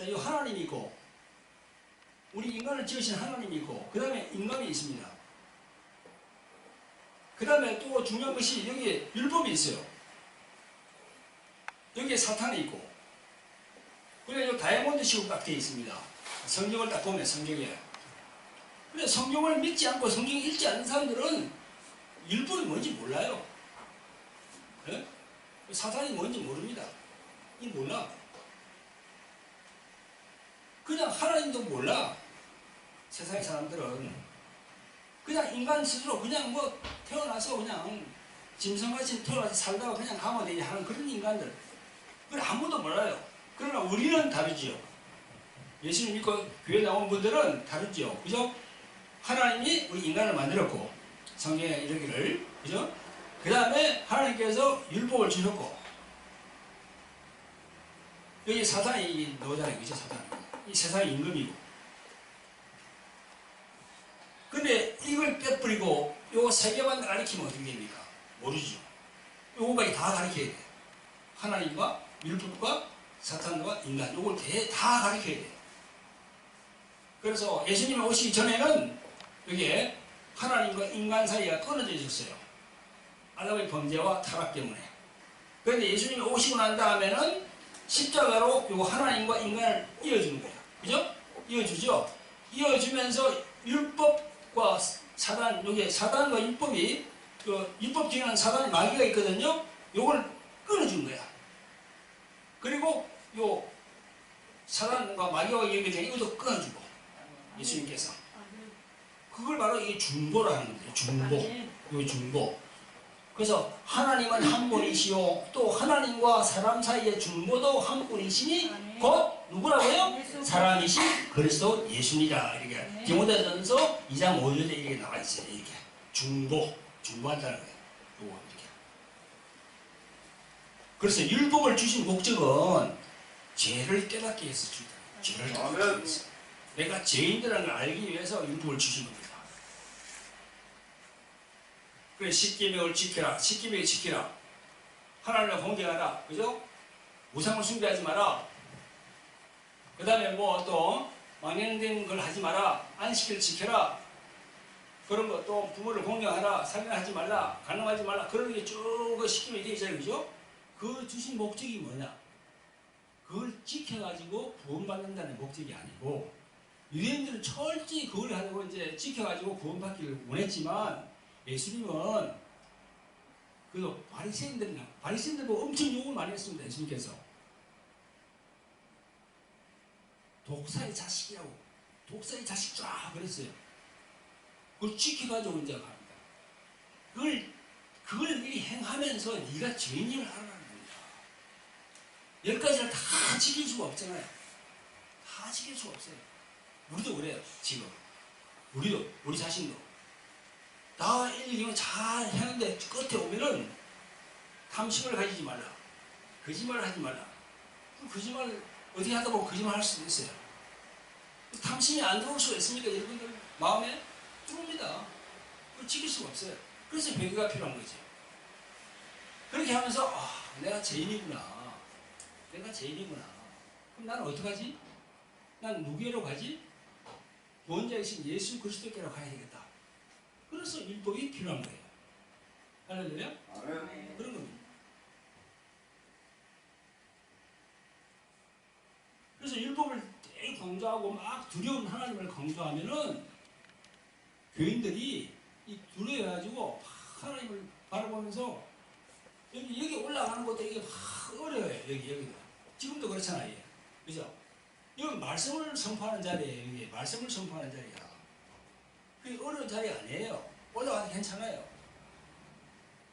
하나님이 있고 우리 인간을 지으신 하나님이 있고 그 다음에 인간이 있습니다. 그 다음에 또 중요한 것이 여기에 율법이 있어요. 여기에 사탄이 있고 그래 이 다이아몬드 식으로 딱 되어 있습니다. 성경을 딱 보면 성경에 그래 성경을 믿지 않고 성경 읽지 않는 사람들은 율법이 뭔지 몰라요. 예? 사탄이 뭔지 모릅니다. 이 몰라. 그냥 하나님도 몰라. 세상의 사람들은 그냥 인간 스스로 그냥 뭐 태어나서 그냥 짐승같이 태어나서 살다가 그냥 가면 되지 하는 그런 인간들. 그걸 아무도 몰라요. 그러나 우리는 다르지요. 예수님 믿고 교회 나온 분들은 다르지요. 그죠? 하나님이 우리 인간을 만들었고 성경에 이르기를 그죠? 그 다음에 하나님께서 율법을 주셨고 여기 사탄이 너잖아요. 그죠? 사탄. 이 세상의 임금이고 근데 이걸 빼버리고 요거 세 개만 가리키면 어떻게 됩니까? 모르죠. 요거까지 다 가리켜야 돼. 하나님과 율법과 사탄과 인간 요걸 다 가리켜야 돼. 그래서 예수님이 오시기 전에는 여기에 하나님과 인간 사이가 끊어져 있었어요. 아담의 범죄와 타락 때문에. 그런데 예수님이 오시고 난 다음에는 십자가로 요 하나님과 인간을 이어주는 거예요. 그죠? 이어주죠? 이어주면서 율법과 사단, 여기 사단과 율법이, 그 율법 중에는 사단의 마귀가 있거든요? 요걸 끊어준 거야. 그리고 요 사단과 마귀가 연결된 이것도 끊어주고, 예수님께서. 그걸 바로 이게 중보라는 거예요. 중보. 요 중보. 그래서 하나님은 한 분이시요 또 하나님과 사람 사이의 중보도 한 분이시니 곧 누구라고요? 사람이신 그리스도 예수니라 이렇게 디모데전서 2장 5절에 이렇게 나와 있어요. 이렇게 중보 중보한다는 거예요. 요거 이렇게. 그래서 율법을 주신 목적은 죄를 깨닫게 해서 주다. 죄를 깨닫게 해서. 내가 죄인들라는 걸 알기 위해서 율법을 주신 겁니다. 그래 십계명을 지켜라. 십계명을 지키라. 하나님을 공경하라. 그죠? 우상을 숭배하지 마라. 그 다음에 뭐 또 망연된 걸 하지 마라. 안식일을 지켜라. 그런 거 또 부모를 공경하라. 살인하지 말라. 가늠하지 말라. 그런 게쭉 십계명이 되어 있잖아요. 그죠? 그 주신 목적이 뭐냐? 그걸 지켜가지고 구원받는다는 목적이 아니고 유대인들은 철저히 그걸 하려고 이제 지켜가지고 구원받기를 원했지만 예수님은 그 바리새인들이나 바리새인들 보고 엄청 욕을 많이 했습니다. 예수님께서 독사의 자식이라고 독사의 자식 쫙 그랬어요. 그걸 지켜가지고 이제 갑니다. 그걸 그걸 미리 행하면서 네가 죄인임을 알아라는 겁니다. 열 가지를 다 지킬 수가 없잖아요. 다 지킬 수가 없어요. 우리도 그래요. 지금 우리도 우리 자신도 다 일일이 잘 하는데 끝에 오면은 탐심을 가지지 말라. 거짓말을 하지 말라. 그 거짓말 어떻게 하다 보면 거짓말 할 수도 있어요. 탐심이 안 들어올 수가 있습니까? 여러분들 마음에 들어옵니다. 그걸 지킬 수가 없어요. 그래서 배교가 필요한 거지. 그렇게 하면서 아, 내가 죄인이구나. 내가 죄인이구나. 그럼 나는 어떡하지? 난 누구로 가지? 구원자이신 예수 그리스도께로 가야 되겠다. 그래서 율법이 필요한 거예요. 할렐루야? 아멘. 그런 겁니다. 그래서 율법을 되게 강조하고 막 두려운 하나님을 강조하면은 교인들이 이 두려워가지고 막 하나님을 바라보면서 여기, 여기 올라가는 것도 이게 막 어려워요. 여기, 여기도. 지금도 그렇잖아요. 예. 그죠? 여기 말씀을 선포하는 자리에요. 여기 말씀을 선포하는 자리야. 그게 어려운 자리 아니에요. 올라가도 괜찮아요.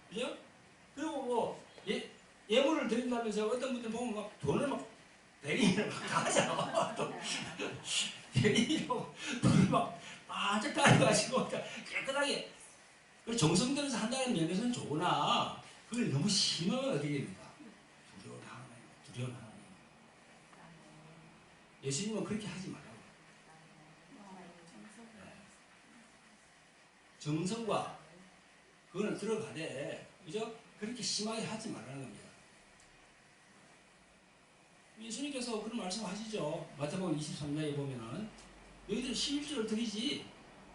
그죠? 그리고 뭐, 예, 예물을 드린다면서 어떤 분들 보면 막 돈을 막 대리인을 막다 하잖아. 또 대리인으로 돈을 막 바짝 따라가지고 깨끗하게 그 정성들여서 한다는 면에서는 좋으나 그걸 너무 심하면 어떻게 됩니까? 두려운 하나님, 두려운 하나님. 예수님은 그렇게 하지 말라고. 정성과 그거는 들어가되 그죠? 그렇게 심하게 하지 말라는 겁니다. 예수님께서 그런 말씀하시죠. 마태복음 23장에 보면은 너희들 11조를 드리지.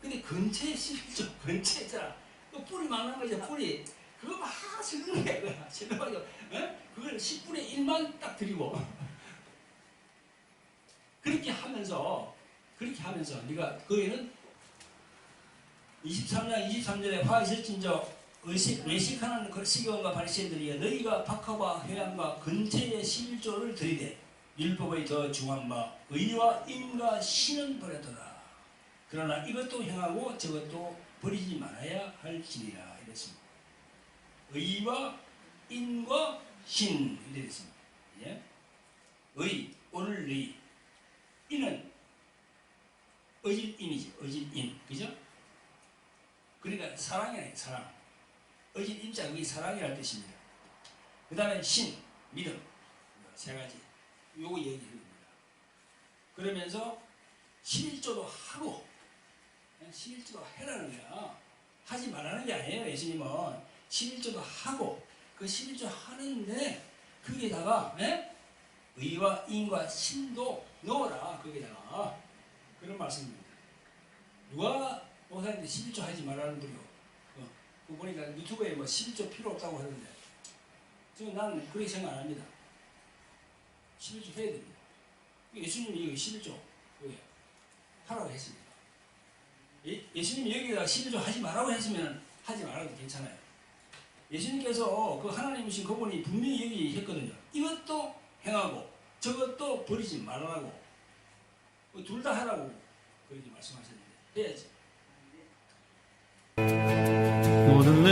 근데 근처에 11조, 근처자. 그 뿌리 막는 거죠, 뿌리. 그거 막 그거. 실는거죠. 어? 그걸 10분의 1만 딱 드리고. 그렇게 하면서, 그렇게 하면서, 네가 거기는 23장 23절에 화 있을진저 의식, 외식하는 그 시경과 바리새인들이여 너희가 박하와 회양과 근처의 11조를 드리되 율법의 더 중한 바 의와 인과 신은 버렸더라. 그러나 이것도 행하고 저것도 버리지 말아야 할지니라 이랬습니다. 의와 인과 신 이래 있습니다. 예? 의 오늘 의 인은 의진 인이지 의진 인. 그죠? 그러니까 사랑이네 사랑. 의진 인자 그게 사랑이라는 뜻입니다. 그 다음에 신 믿음. 세 가지 요거 얘기해 줍니다. 그러면서 11조도 하고 11조도 해라는 거야. 하지 말라는 게 아니에요 예수님은. 11조도 하고 그 11조 하는데 거기에다가 예? 의와 인과 신도 넣어라 거기다가. 그런 말씀입니다. 누가 목사님들 11조 하지 말라는 분이요? 어, 그 보니까 유튜브에 뭐 11조 필요 없다고 하던데. 저는 나는 그렇게 생각 안 합니다 11조 해야 됩니다. 예수님이 이거 11조. 왜? 하라고 했습니다. 예, 예수님이 여기다 11조 하지 말라고 했으면 하지 말아도 괜찮아요. 예수님께서 그 하나님이신 그분이 분명히 여기 했거든요. 이것도 행하고 저것도 버리지 말라고. 둘 다 하라고 그렇게 말씀하셨는데 해야지. 모든